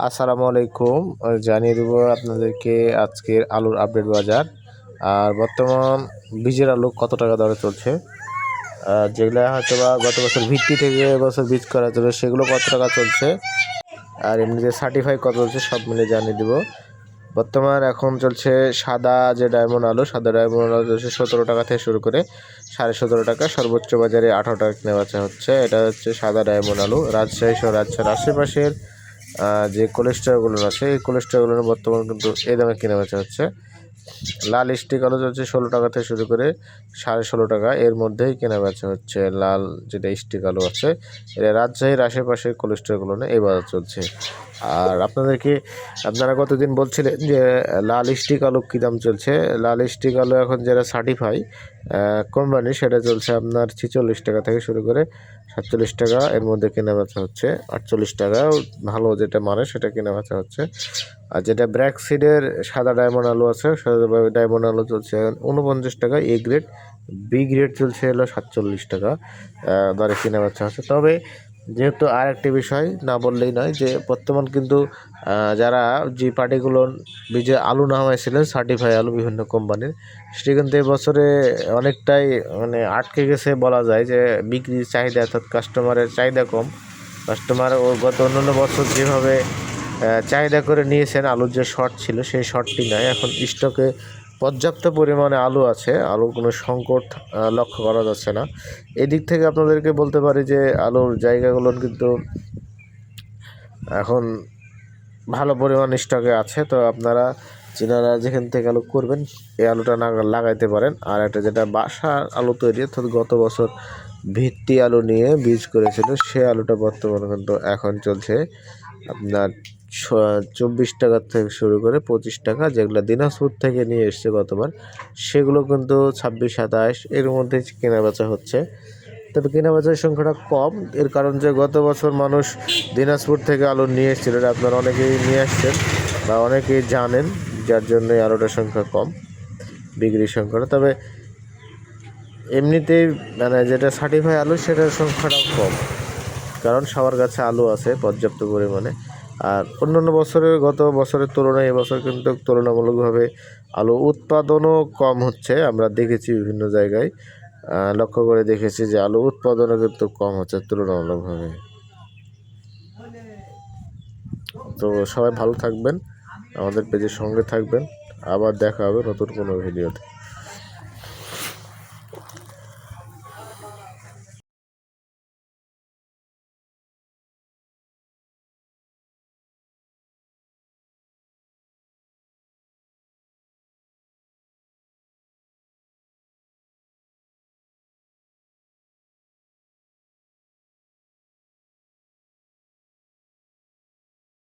আসসালামু আলাইকুম। জানিয়ে দেবো আপনাদেরকে আজকের আলুর আপডেট বাজার। আর বর্তমান বীজের আলু কত টাকা দরে চলছে? যেগুলো হয়তো বা গত বছর ভিত্তি থেকে বছর বীজ করা যাবে সেগুলো কত টাকা চলছে? আর এমনিতে সার্টিফাই কত চলছে, সব মিলে জানিয়ে দেবো। বর্তমান এখন চলছে সাদা যে ডায়মন্ড আলু, সাদা ডায়মন্ড আলু চলছে সতেরো টাকা থেকে শুরু করে সাড়ে সতেরো টাকা। সর্বোচ্চ বাজারে আঠারো টাকা কিনে বেচা হচ্ছে। এটা হচ্ছে সাদা ডায়মন্ড আলু। রাজশাহী সহ রাজশাহীর আশেপাশের যে কোলেস্ট্রলগুলো আছে, এই কোলেস্ট্রলগুলো বর্তমানে কিন্তু এই দামে কিনে বেচা হচ্ছে। লাল স্টিক আলু চলছে ষোলো টাকা থেকে শুরু করে সাড়ে ষোলো টাকা। এর মধ্যেই কেনা বেচা হচ্ছে লাল যেটা স্টিক আলু আছে, এটা রাজশাহীর আশেপাশে কোলেস্ট্রলগুলো এই বাজার চলছে। আর আপনাদেরকে, আপনারা কতদিন বলছিলেন যে, লাল স্টিক আলু কী দাম চলছে? লাল স্টিক আলু এখন যেটা সার্টিফাই কোম্পানি সেটা চলছে আপনার ছিচল্লিশ টাকা থেকে শুরু করে সাতচল্লিশ টাকা। এর মধ্যে কেনা বেচা হচ্ছে আটচল্লিশ টাকা। ভালো যেটা মানে সেটা কেনা বেচা হচ্ছে। আর যেটা ব্র্যাক সিডের সাদা ডায়মন্ড আলু আছে, সাদা ডায়মন্ড আলু চলছে উনপঞ্চাশ টাকা। এ গ্রেড বি গ্রেড চলছে হলো সাতচল্লিশ টাকা। দরে কেনা বেচা হচ্ছে। তবে যেহেতু আর একটি বিষয় না বললেই নয় যে বর্তমান কিন্তু যারা যে পার্টিগুলো বীজে আলু না নামাইছিলেন সার্টিফাই আলু বিভিন্ন কোম্পানির সেটি কিন্তু এবছরে অনেকটাই মানে আটকে গেছে বলা যায় যে বিক্রির চাহিদা অর্থাৎ কাস্টমারের চাহিদা কম। কাস্টমার ও গত অন্যান্য বছর যেভাবে চাহিদা করে নিয়েছেন, আলুর যে শর্ট ছিল, সেই শর্টটি নয় এখন স্টকে পর্যাপ্ত পরিমাণে আলু আছে। আলুর কোনো সংকট লক্ষ্য করা যাচ্ছে না। এদিক থেকে আপনাদেরকে বলতে পারি যে, আলুর জায়গাগুলো কিন্তু এখন ভালো পরিমাণ স্টকে আছে। তো আপনারা চিনারা যেখান থেকে আলু করবেন, এই আলুটা না লাগাইতে পারেন। আর একটা যেটা বাসার আলু তৈরি, অর্থাৎ গত বছর ভিত্তি আলু নিয়ে বীজ করেছিল, সে আলুটা বর্তমানে কিন্তু এখন চলছে। আপনার চব্বিশ টাকা থেকে শুরু করে পঁচিশ টাকা যেগুলো দিনাজপুর থেকে নিয়ে এসছে গতবার, সেগুলো কিন্তু ছাব্বিশ, সাতাশ, এর মধ্যে কেনা বেচা হচ্ছে। তবে কেনা বেচার সংখ্যাটা কম, এর কারণ যে গত বছর মানুষ দিনাজপুর থেকে আলু নিয়ে এসেছিল, এটা আপনারা অনেকেই নিয়ে আসছেন বা অনেকেই জানেন, যার জন্য আলুটার সংখ্যা কম, বিক্রির সংখ্যাটা। তবে এমনিতেই মানে যেটা সার্টিফাই আলু, সেটার সংখ্যাটাও কম, কারণ সবার কাছে আলু আছে পর্যাপ্ত পরিমাণে। আর অন্যান্য বছরের গত বছরের তুলনায় এবছর কিন্তু তুলনামূলকভাবে আলু উৎপাদনও কম হচ্ছে। আমরা দেখেছি বিভিন্ন জায়গায় লক্ষ্য করে দেখেছি যে আলু উৎপাদনও কিন্তু কম হচ্ছে তুলনামূলকভাবে। তো সবাই ভালো থাকবেন, আমাদের পেজের সঙ্গে থাকবেন। আবার দেখা হবে নতুন কোনো ভিডিওতে।